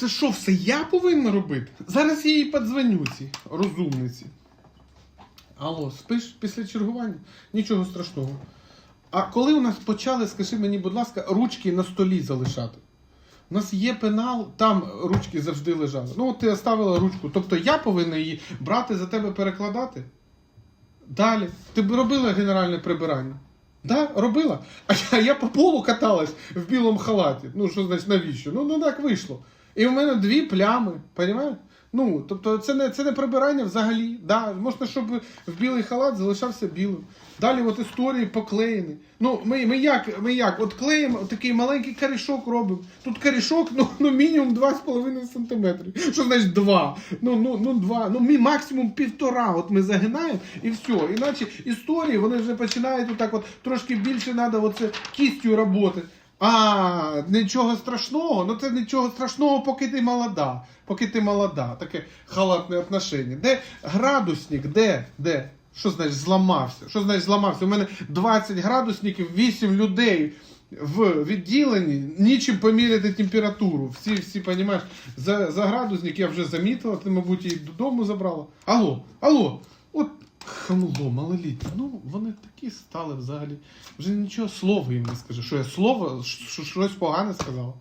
це що, все я повинна робити? Зараз я їй подзвоню цій розумниці. Алло, спиш після чергування? Нічого страшного. А коли у нас почали, скажи мені, будь ласка, ручки на столі залишати? У нас є пенал, там ручки завжди лежали. Ну, от ти оставила ручку. Тобто я повинна її брати за тебе перекладати? Далі. Ти б робила генеральне прибирання? Да, робила. А я, я по полу каталась в білому халаті. Ну, що значить навіщо? Ну, ну так вийшло. І в мене дві плями, розумієш? Ну, тобто це не, це не прибирання взагалі. Да, можна, щоб в білий халат залишався білим. Далі от історії поклеєні. Ну, ми, ми як, ми як? От клеїмо такий маленький корішок робимо. Тут корішок, ну, ну мінімум 2,5 см. Що значить 2? Ну, ну, ну 2. Ну, мі- максимум півтора. От ми загинаємо і все. Іначе історії вони вже починають отак от трошки більше треба оце кістю роботи. А, нічого страшного, ну це нічого страшного, поки ти молода. Поки ти молода. Таке халатне отношення. Де градусник? Де? Де? Що значить зламався? Що значить зламався? У мене 20 градусників, 8 людей в відділенні, нічим поміряти температуру. Всі, всі розумієш, за, за градусник я вже замітила, ти, мабуть, її додому забрала. Алло, алло, хамло, малолітні, ну вони такі стали взагалі. Вже нічого слова їм не скажу. Що я слово, що щось погане сказав.